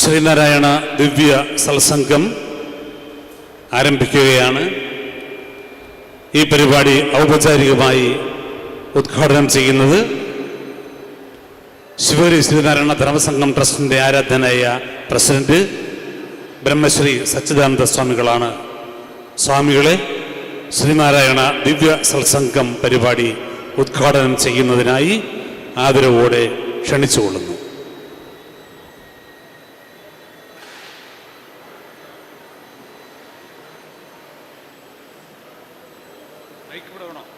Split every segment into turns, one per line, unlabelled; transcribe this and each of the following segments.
ശ്രീനാരായണ ദിവ്യ സത്സംഗം ആരംഭിക്കുകയാണ്. ഈ പരിപാടി ഔപചാരികമായി ഉദ്ഘാടനം ചെയ്യുന്നത് ശിവരി ശ്രീനാരായണ ധർമ്മസംഘം ട്രസ്റ്റിന്റെ ആരാധനായ പ്രസിഡന്റ് ബ്രഹ്മശ്രീ സച്ചിദാനന്ദ സ്വാമികളാണ്. സ്വാമികളെ ശ്രീനാരായണ ദിവ്യ സത്സംഗം പരിപാടി ഉദ്ഘാടനം ചെയ്യുന്നതിനായി ആദരവോടെ ക്ഷണിച്ചുകൊള്ളുന്നു.
பைக் கூட வேணும்.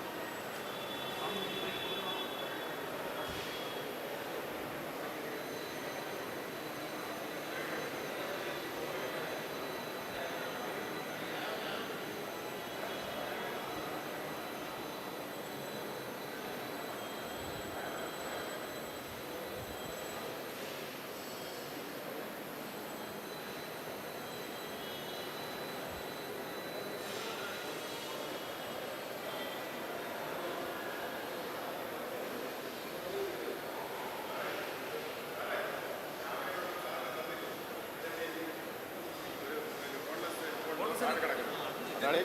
അതാണ്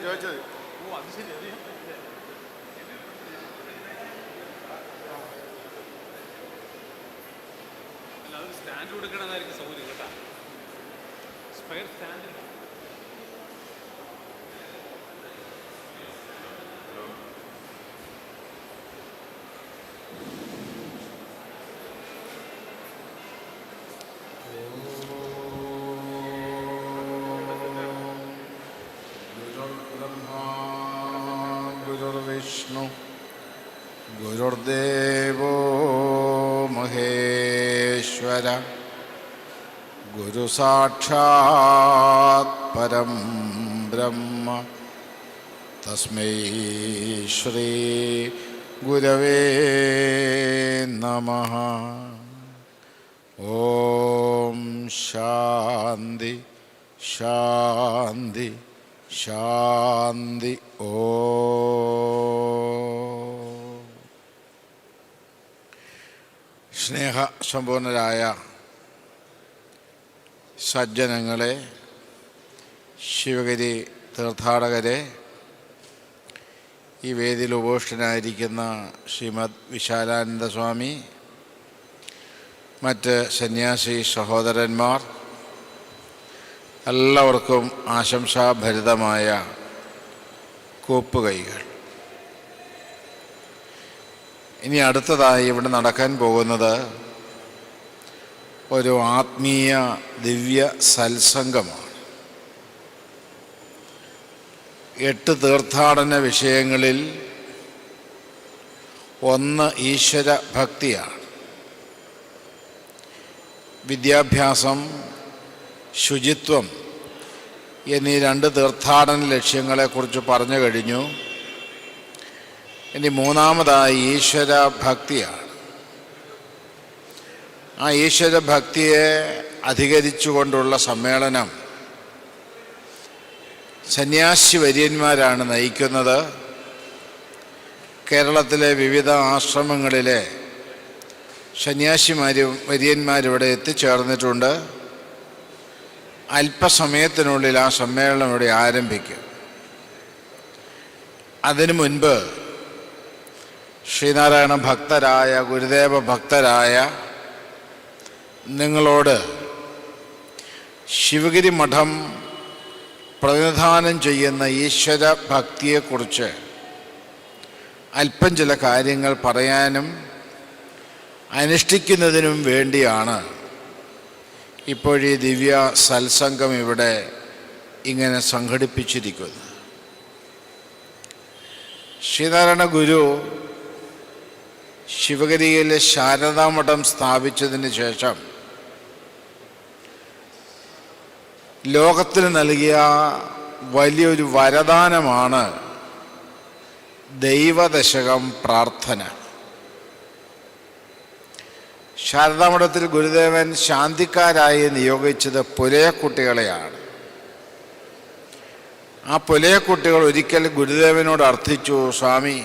അതൊരു സ്റ്റാൻഡ് കൊടുക്കണമെന്നായിരിക്കും സൗകര്യം കേട്ടാ. സ്റ്റാൻഡ്
ഗുരുർദേവോ മഹേശ്വര ഗുരു സാക്ഷാത് പരം ബ്രഹ്മ തസ്മൈ ശ്രീ ഗുരവേ നമ. ഓം ശാന്തി ശാന്തി ശാന്തി. ഓ സ്നേഹസമ്പൂർണരായ സജ്ജനങ്ങളെ ശിവഗിരി തീർത്ഥാടകരെ ഈ വേദിയിൽ ഉപോഷ്ടനായിരിക്കുന്ന ശ്രീമദ് വിശാലാനന്ദ സ്വാമി മറ്റ് സന്യാസി സഹോദരന്മാർ എല്ലാവർക്കും ആശംസാഭരിതമായ കൂപ്പുകൈകൾ. ഇനി അടുത്തതായി ഇവിടെ നടക്കാൻ പോകുന്നത് ഒരു ആത്മീയ ദിവ്യ സത്സംഗമാണ്. എട്ട് തീർത്ഥാടന വിഷയങ്ങളിൽ ഒന്ന് ഈശ്വര ഭക്തിയാണ്. വിദ്യാഭ്യാസം ശുചിത്വം എന്നീ രണ്ട് തീർത്ഥാടന ലക്ഷ്യങ്ങളെക്കുറിച്ച് പറഞ്ഞു കഴിഞ്ഞു. ഇനി മൂന്നാമതായി ഈശ്വര ഭക്തിയാണ് ആ ഈശ്വര ഭക്തിയെ അധികരിച്ചുകൊണ്ടുള്ള സമ്മേളനം സന്യാസി വര്യന്മാരാണ് നയിക്കുന്നത്. കേരളത്തിലെ വിവിധ ആശ്രമങ്ങളിലെ സന്യാസിമാരും വര്യന്മാരിവിടെ എത്തിച്ചേർന്നിട്ടുണ്ട്. അല്പസമയത്തിനുള്ളിൽ ആ സമ്മേളനം ഇവിടെ ആരംഭിക്കും. അതിനു മുൻപ് ശ്രീനാരായണ ഭക്തരായ ഗുരുദേവ ഭക്തരായ നിങ്ങളോട് ശിവഗിരി മഠം പ്രതിനിധാനം ചെയ്യുന്ന ഈശ്വര ഭക്തിയെക്കുറിച്ച് അല്പം ചില കാര്യങ്ങൾ പറയാനും അനുഷ്ഠിക്കുന്നതിനും വേണ്ടിയാണ് ഇപ്പോഴീ ദിവ്യ സത്സംഗം ഇവിടെ ഇങ്ങനെ സംഘടിപ്പിച്ചിരിക്കുന്നത്. ശ്രീനാരായണ ഗുരു ശിവഗിരിയിലെ ശാരദാമഠം സ്ഥാപിച്ചതിന് ശേഷം ലോകത്തിന് നൽകിയ വലിയൊരു വരദാനമാണ് ദൈവദശകം പ്രാർത്ഥന. ശാരദാമഠത്തിൽ ഗുരുദേവൻ ശാന്തിക്കാരായി നിയോഗിച്ചത് പുലയക്കുട്ടികളെയാണ്. ആ പുലയക്കുട്ടികൾ ഒരിക്കൽ ഗുരുദേവനോട് അർത്ഥിച്ചു സ്വാമി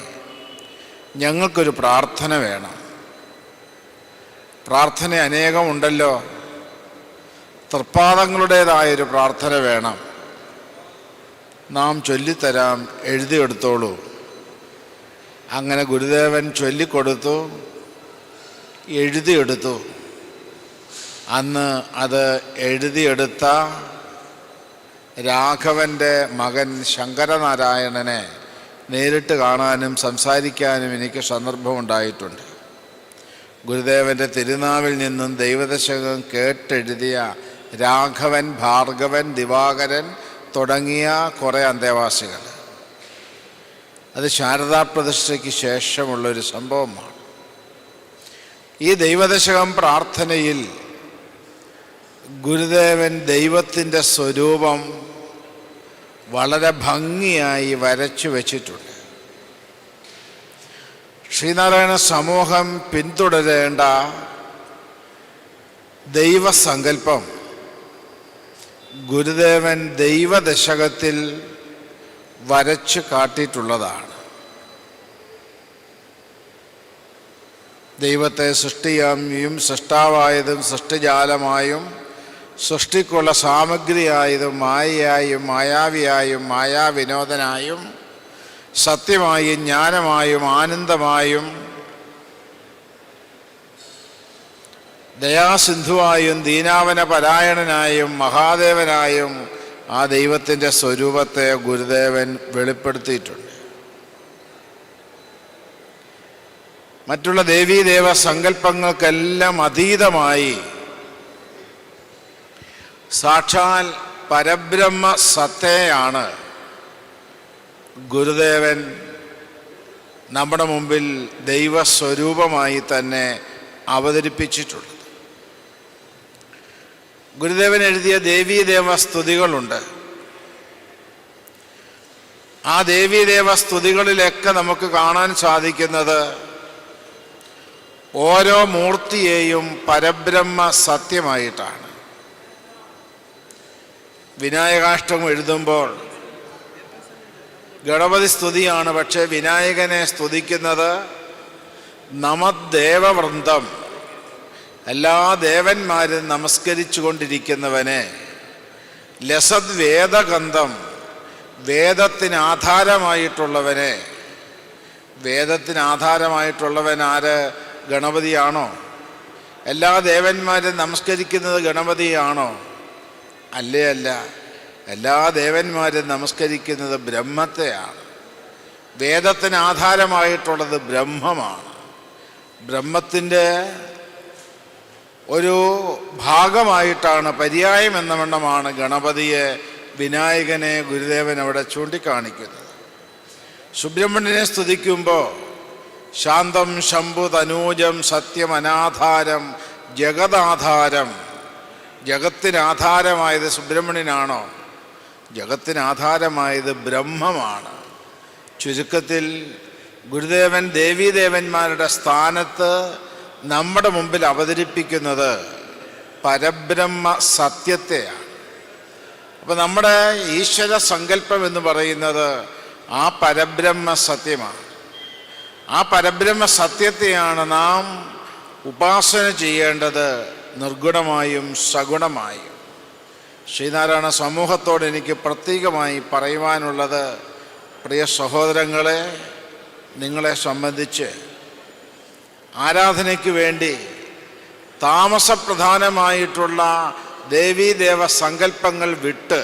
ഞങ്ങൾക്കൊരു പ്രാർത്ഥന വേണം. പ്രാർത്ഥന അനേകമുണ്ടല്ലോ. തൃപ്പാദങ്ങളുടേതായൊരു പ്രാർത്ഥന വേണം. നാം ചൊല്ലിത്തരാം എഴുതിയെടുത്തോളൂ. അങ്ങനെ ഗുരുദേവൻ ചൊല്ലിക്കൊടുത്തു എഴുതിയെടുത്തു. അന്ന് അത് എഴുതിയെടുത്ത രാഘവന്റെ മകൻ ശങ്കരനാരായണനെ നേരിട്ട് കാണാനും സംസാരിക്കാനും എനിക്ക് സന്ദർഭമുണ്ടായിട്ടുണ്ട്. ഗുരുദേവന്റെ തിരുനാവിൽ നിന്നും ദൈവദശകം കേട്ടെഴുതിയ രാഘവൻ ഭാർഗവൻ ദിവാകരൻ തുടങ്ങിയ കുറേ അന്തേവാസികൾ. അത് ശാരദാ പ്രതിഷ്ഠയ്ക്ക് ശേഷമുള്ളൊരു സംഭവമാണ്. ഈ ദൈവദശകം പ്രാർത്ഥനയിൽ ഗുരുദേവൻ ദൈവത്തിന്റെ സ്വരൂപം വളരെ ഭംഗിയായി വരച്ചു വച്ചിട്ടുണ്ട്. ശ്രീനാരായണ സമൂഹം പിന്തുടരേണ്ട ദൈവസങ്കല്പം ഗുരുദേവൻ ദൈവദശകത്തിൽ വരച്ചു കാട്ടിയിട്ടുള്ളതാണ്. ദൈവത്തെ സൃഷ്ടിയായും സൃഷ്ടാവായതും സൃഷ്ടിജാലമായും സൃഷ്ടിക്കുള്ള സാമഗ്രിയായതും മായയായും മായാവിയായും മായാവിനോദനായും സത്യമായും ജ്ഞാനമായും ആനന്ദമായും ദയാസിന്ധുവായും ദീനാവന പരായണനായും മഹാദേവനായും ആ ദൈവത്തിന്റെ സ്വരൂപത്തെ ഗുരുദേവൻ വെളിപ്പെടുത്തിയിട്ടുണ്ട്. മറ്റുള്ള ദേവീദേവ സങ്കല്പങ്ങൾക്കെല്ലാം അതീതമായി സാക്ഷാൽ പരബ്രഹ്മ സത്തയാണ്. ഗുരുദേവൻ നമ്മുടെ മുമ്പിൽ ദൈവസ്വരൂപമായി തന്നെ അവതരിപ്പിച്ചിട്ടുള്ളത് ഗുരുദേവൻ എഴുതിയ ദേവീദേവ സ്തുതികളുണ്ട്. ആ ദേവീദേവ സ്തുതികളിലൊക്കെ നമുക്ക് കാണാൻ സാധിക്കുന്നത് ഓരോ മൂർത്തിയെയും പരബ്രഹ്മ സത്യമായിട്ടാണ്. വിനായകാഷ്ടം എഴുതുമ്പോൾ ഗണപതി സ്തുതിയാണ് പക്ഷേ വിനായകനെ സ്തുതിക്കുന്നത് നമദ്ദേവവൃന്ദം. എല്ലാ ദേവന്മാരും നമസ്കരിച്ചു കൊണ്ടിരിക്കുന്നവനെ ലസദ് വേദഗന്ധം വേദത്തിന് ആധാരമായിട്ടുള്ളവനെ വേദത്തിന് ആധാരമായിട്ടുള്ളവൻ ആര് ഗണപതിയാണോ? എല്ലാ ദേവന്മാരും നമസ്കരിക്കുന്നത് ഗണപതിയാണോ? അല്ലേ അല്ല? എല്ലാ ദേവന്മാരും നമസ്കരിക്കുന്നത് ബ്രഹ്മത്തെയാണ്. വേദത്തിന് ആധാരമായിട്ടുള്ളത് ബ്രഹ്മമാണ്. ബ്രഹ്മത്തിന്റെ ഒരു ഭാഗമായിട്ടാണ് പര്യായം എന്ന വണ്ണമാണ് ഗണപതിയെ വിനായകനെ ഗുരുദേവൻ അവിടെ ചൂണ്ടിക്കാണിക്കുന്നത്. സുബ്രഹ്മണ്യനെ സ്തുതിക്കുമ്പോൾ ശാന്തം ശംഭു തനൂജം സത്യം അനാധാരം ജഗത്തിനാധാരമായത് സുബ്രഹ്മണ്യനാണോ? ജഗത്തിനാധാരമായത് ബ്രഹ്മമാണ്. ചുരുക്കത്തിൽ ഗുരുദേവൻ ദേവീദേവന്മാരുടെ സ്ഥാനത്ത് നമ്മുടെ മുമ്പിൽ അവതരിപ്പിക്കുന്നത് പരബ്രഹ്മ സത്യത്തെയാണ്. അപ്പം നമ്മുടെ ഈശ്വര സങ്കല്പം എന്ന് പറയുന്നത് ആ പരബ്രഹ്മ സത്യമാണ്. ആ പരബ്രഹ്മ സത്യത്തെയാണ് നാം ഉപാസന ചെയ്യേണ്ടത് നിർഗുണമായും സഗുണമായും. ശ്രീനാരായണ സമൂഹത്തോട് എനിക്ക് പ്രത്യേകമായി പറയുവാനുള്ളത് പ്രിയ സഹോദരങ്ങളെ നിങ്ങളെ സംബന്ധിച്ച് ആരാധനയ്ക്ക് വേണ്ടി താമസപ്രധാനമായിട്ടുള്ള ദേവീദേവ സങ്കല്പങ്ങൾ വിട്ട്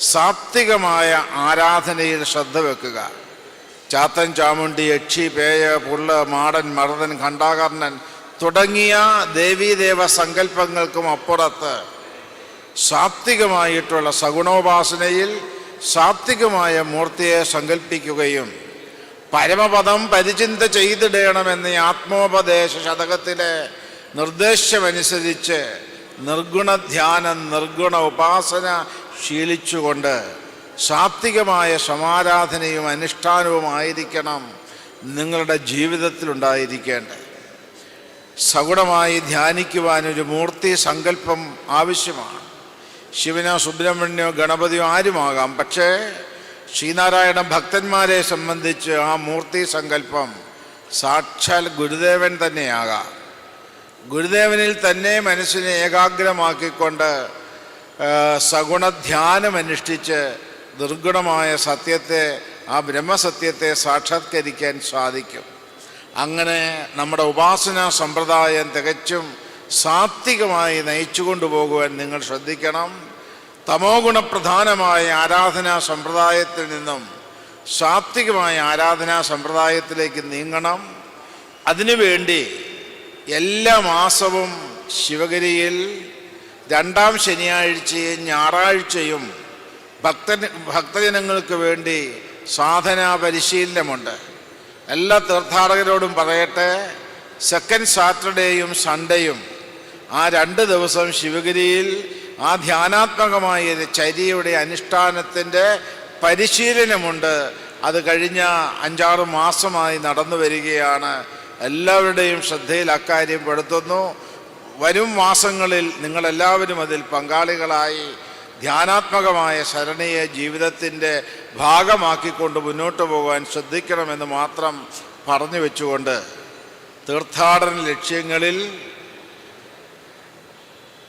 സാത്വികമായ ആരാധനയിൽ ശ്രദ്ധ വെക്കുക. ചാത്തൻ ചാമുണ്ടി യക്ഷി പേയ പുള്ള മാടൻ മർദൻ ഖണ്ഡാകർണൻ തുടങ്ങിയ ദേവീദേവ സങ്കല്പങ്ങൾക്കും അപ്പുറത്ത് സാത്വികമായിട്ടുള്ള സഗുണോപാസനയിൽ സാത്വികമായ മൂർത്തിയെ സങ്കല്പിക്കുകയും പരമപദം പരിചിന്ത ചെയ്തിടണമെന്ന് ആത്മോപദേശ ശതകത്തിലെ നിർദ്ദേശമനുസരിച്ച് നിർഗുണ ധ്യാനം നിർഗുണ ഉപാസന ശീലിച്ചുകൊണ്ട് സാത്വികമായ സമാരാധനയും അനുഷ്ഠാനവുമായിരിക്കണം നിങ്ങളുടെ ജീവിതത്തിലുണ്ടായിരിക്കേണ്ടത്. സഗുണമായി ധ്യാനിക്കുവാനൊരു മൂർത്തി സങ്കല്പം ആവശ്യമാണ്. ശിവനോ സുബ്രഹ്മണ്യോ ഗണപതിയോ ആരുമാകാം. പക്ഷേ ശ്രീനാരായണ ഭക്തന്മാരെ സംബന്ധിച്ച് ആ മൂർത്തി സങ്കല്പം സാക്ഷാൽ ഗുരുദേവൻ തന്നെയാകാം. ഗുരുദേവനിൽ തന്നെ മനസ്സിനെ ഏകാഗ്രമാക്കിക്കൊണ്ട് സഗുണധ്യാനമനുഷ്ഠിച്ച് സഗുണധ്യാനം അനുഷ്ഠിച്ച് ദുർഗുണമായ സത്യത്തെ ആ ബ്രഹ്മസത്യത്തെ സാക്ഷാത്കരിക്കാൻ സാധിക്കും. അങ്ങനെ നമ്മുടെ ഉപാസനാ സമ്പ്രദായം തികച്ചും സാത്വികമായി നയിച്ചു കൊണ്ടുപോകുവാൻ നിങ്ങൾ ശ്രദ്ധിക്കണം. തമോ ഗുണപ്രധാനമായ ആരാധനാ സമ്പ്രദായത്തിൽ നിന്നും സാത്വികമായ ആരാധനാ സമ്പ്രദായത്തിലേക്ക് നീങ്ങണം. അതിനുവേണ്ടി എല്ലാ മാസവും ശിവഗിരിയിൽ രണ്ടാം ശനിയാഴ്ചയും ഞായറാഴ്ചയും ഭക്ത ഭക്തജനങ്ങൾക്ക് വേണ്ടി സാധനാ പരിശീലനമുണ്ട്. എല്ലാ തീർത്ഥാടകരോടും പറയട്ടെ സെക്കൻഡ് സാറ്റർഡേയും സൺഡേയും ആ രണ്ട് ദിവസം ശിവഗിരിയിൽ ആ ധ്യാനാത്മകമായ ചരിയുടെ അനുഷ്ഠാനത്തിന്റെ പരിശീലനമുണ്ട്. അത് കഴിഞ്ഞ അഞ്ചാറ് മാസമായി നടന്നു വരികയാണ്. എല്ലാവരുടെയും ശ്രദ്ധയിൽ അക്കാര്യം പെടുത്തുന്നു. വരും മാസങ്ങളിൽ നിങ്ങളെല്ലാവരും അതിൽ പങ്കാളികളായി ധ്യാനാത്മകമായ ശരണയെ ജീവിതത്തിന്റെ ഭാഗമാക്കിക്കൊണ്ട് മുന്നോട്ട് പോകാൻ ശ്രദ്ധിക്കണമെന്ന് മാത്രം പറഞ്ഞു വെച്ചുകൊണ്ട് തീർത്ഥാടന ലക്ഷ്യങ്ങളിൽ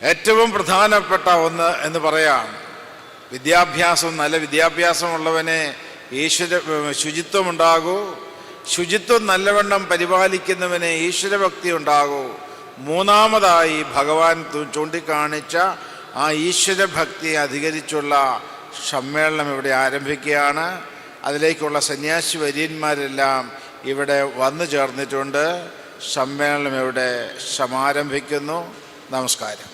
ഏറ്റവും പ്രധാനപ്പെട്ട ഒന്ന് എന്ന് പറയാം. വിദ്യാഭ്യാസം നല്ല വിദ്യാഭ്യാസമുള്ളവനെ ഈശ്വര ശുചിത്വമുണ്ടാകൂ. ശുചിത്വം നല്ലവണ്ണം പരിപാലിക്കുന്നവന് ഈശ്വരഭക്തി ഉണ്ടാകൂ. മൂന്നാമതായി ഭഗവാൻ ചൂണ്ടിക്കാണിച്ച ആ ഈശ്വര ഭക്തിയെ അധികരിച്ചുള്ള സമ്മേളനം ഇവിടെ ആരംഭിക്കുകയാണ്. അതിലേക്കുള്ള സന്യാസി വര്യന്മാരെല്ലാം ഇവിടെ വന്നു ചേർന്നിട്ടുണ്ട്. സമ്മേളനം ഇവിടെ സമാരംഭിക്കുന്നു. നമസ്കാരം.